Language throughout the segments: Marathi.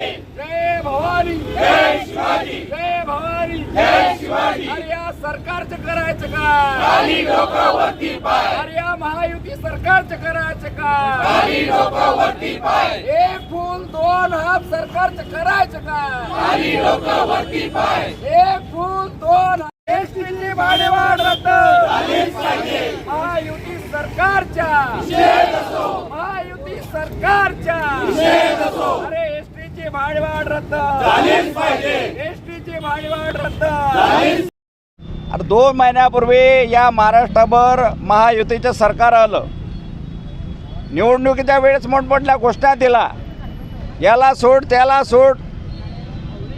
जय भवानी जय शिवाजी. जय भवानी जय शिवाजी. अरे या सरकारचं करायचं काय लोकांवरती पाय. अरे या महायुती सरकारचं करायचं काय लोकांवरती पाय. एक फूल दोन हात सरकारचं करायचं काय लोकांवरती पाय. एक फूल दोन एसटीची भाडेवाढ रद्द. महायुती सरकारच्या. महायुती सरकारच्या. अरे एसटीची भाडेवाढ रद्द. एसटीची भाडेवाढ रद्द. आता दोन महिन्यापूर्वी या महाराष्ट्राभर महायुतीचं सरकार आलं. निवडणुकीच्या वेळेस मोठमोठ्या घोषणा दिला याला सोड त्याला सोड.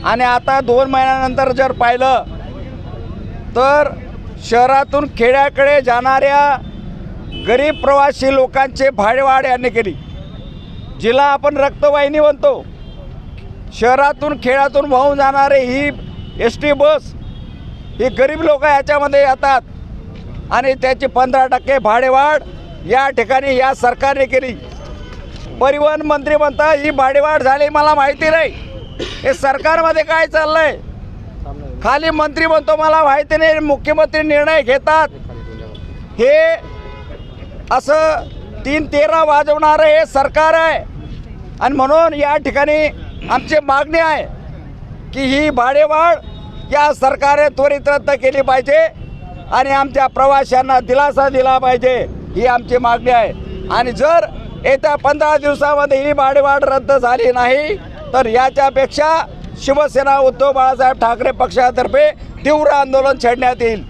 आणि आता दोन महिन्यानंतर जर पाहिलं तर शहरातून खेड्याकडे जाणाऱ्या गरीब प्रवासी लोकांचे भाडेवाढ यांनी केली. जिला आपण रक्तवाहिनी म्हणतो. शहरातून खेड्यातून वाहून जाणारे ही एस टी बस ही गरीब लोक याच्यामध्ये येतात. आणि त्याची पंधरा टक्के भाडेवाढ या ठिकाणी या सरकारने केली. परिवहन मंत्री म्हणतात ही भाडेवाढ झाली मला माहिती नाही. हे सरकारमध्ये काय चाललंय? खाली मंत्री म्हणतो मला माहिती नाही. मुख्यमंत्री निर्णय घेतात. हे असं तीन तेरा वाजवणारं हे सरकार आहे. आणि म्हणून या ठिकाणी आमची मागणी आहे की ही भाडेवाढ या सरकारने त्वरित रद्द केली पाहिजे आणि आमच्या प्रवाशांना दिलासा दिला पाहिजे ही आमची मागणी आहे. आणि जर येत्या पंधरा दिवसामध्ये ही भाडेवाढ रद्द झाली नाही तर याच्यापेक्षा शिवसेना उद्धव बाळासाहेब ठाकरे पक्षातर्फे तीव्र आंदोलन छेडण्यात येईल.